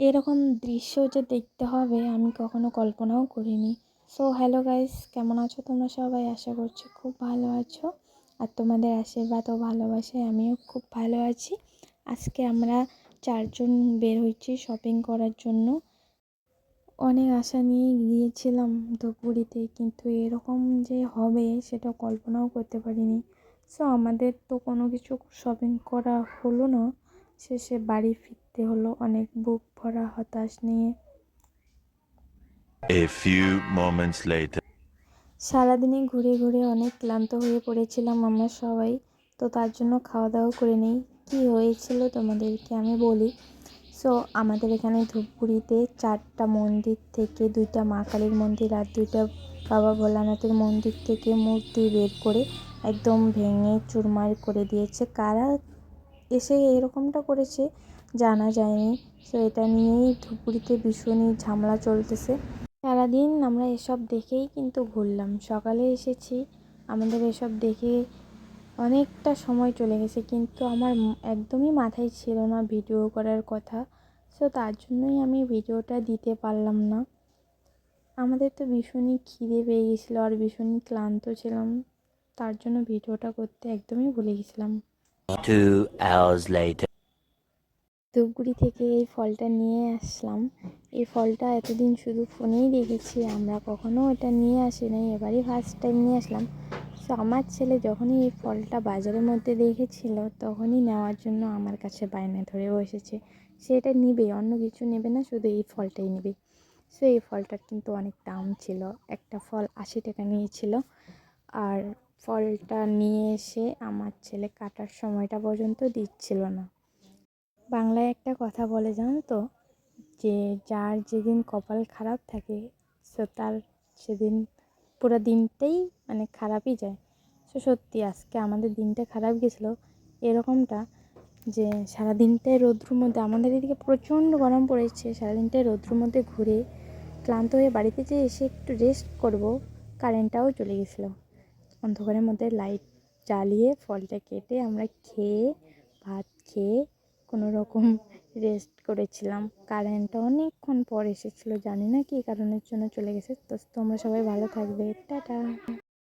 এরকম দৃশ্য যে দেখতে হবে, আমি কখনো কল্পনাও করিনি। সো হ্যালো গাইস কেমন আছো তোমরা সবাই? আশা করছি খুব ভালো আছো। আর তোমাদের আশীর্বাদ ও ভালোবাসায় আমিও খুব ভালো আছি। আজকে আমরা চারজন বের হয়েছি শপিং করার জন্য। অনেক আশা নিয়ে গিয়েছিলাম ধূপগুড়িতে, কিন্তু এরকম যে হবে সেটা কল্পনাও করতে পারিনি। সো আমাদের তো কোনো কিছু শপিং করা হলো না। শেষে বাড়ি ফিরতে হলো অনেক বুক ভরা হতাশ নিয়ে। A few moments later. সারাদিনে ঘুরে ঘুরে অনেক ক্লান্ত হয়ে পড়েছিলাম আমরা সবাই। তো তার জন্য খাওয়া দাওয়া করে নিই। কী হয়েছিল তোমাদেরকে আমি বলি। সো আমাদের এখানে ধূপগুড়িতে চারটা মন্দির থেকে দুইটা মা কালীর মন্দির আর দুইটা বাবা ভোলানাথের মন্দির থেকে মূর্তি বের করে একদম ভেঙে চুরমার করে দিয়েছে। কারা এসে এরকমটা করেছে, জানা যায়নি। সো এটা নিয়েই ধুপগুড়িতে ভীষণই ঝামেলা চলতেছে। সারাদিন আমরা এসব দেখেই কিন্তু ঘুরলাম। সকালে এসেছি, আমাদের এসব দেখে অনেকটা সময় চলে গেছে, কিন্তু আমার একদমই মাথায় ছিল না ভিডিও করার কথা। সো তার জন্যই আমি ভিডিওটা দিতে পারলাম না। আমাদের তো ভীষণই খিদে পেয়ে গেছিল আর ভীষণই ক্লান্ত ছিলাম। তার জন্য ভিডিওটা করতে একদমই ভুলে গেছিলাম। Two. ধূপগুড়ি থেকে এই ফলটা নিয়ে আসলাম। এই ফলটা এতদিন শুধু ফোনেই দেখেছি, আমরা কখনো এটা নিয়ে আসি নাই এবারই ফার্স্ট টাইম নিয়ে আসলাম। তো আমার ছেলে যখনই এই ফলটা বাজারের মধ্যে দেখেছিল, তখনই নেওয়ার জন্য আমার কাছে বায়না ধরে বসেছে সে এটা নিবে অন্য কিছু নেবে না, শুধু এই ফলটাই নেবে। সো এই ফলটার কিন্তু অনেক দাম ছিল। একটা ফল আশি টাকা নিয়েছিল। আর ফলটা নিয়ে এসে আমার ছেলে কাটার সময়টা পর্যন্ত দিচ্ছিল না। বাংলায় একটা কথা বলে, জানো তো? যে যার যেদিন কপাল খারাপ থাকে, সো তার সেদিন পুরো দিনটাই মানে খারাপই যায়। সো সত্যি, আজকে আমাদের দিনটা খারাপ গেছিল এরকমটা যে সারা দিনটাই রৌদ্রুর মধ্যে, আমাদের এদিকে প্রচণ্ড গরম পড়েছে, সারাদিনটাই রৌদ্রুর মধ্যে ঘুরে ক্লান্ত হয়ে বাড়িতে যে এসে একটু রেস্ট করব কারেন্টটাও চলে গেছিল। অন্ধকারের মধ্যে লাইট জ্বালিয়ে ফলটা কেটে আমরা খেয়ে, ভাত খেয়ে কোনো রকম রেস্ট করেছিলাম। কারেন্টটা অনেকক্ষণ পর এসেছিল, জানি না কী কারণের জন্য চলে গেছে। তো আমরা সবাই ভালো থাকবে। টাটা!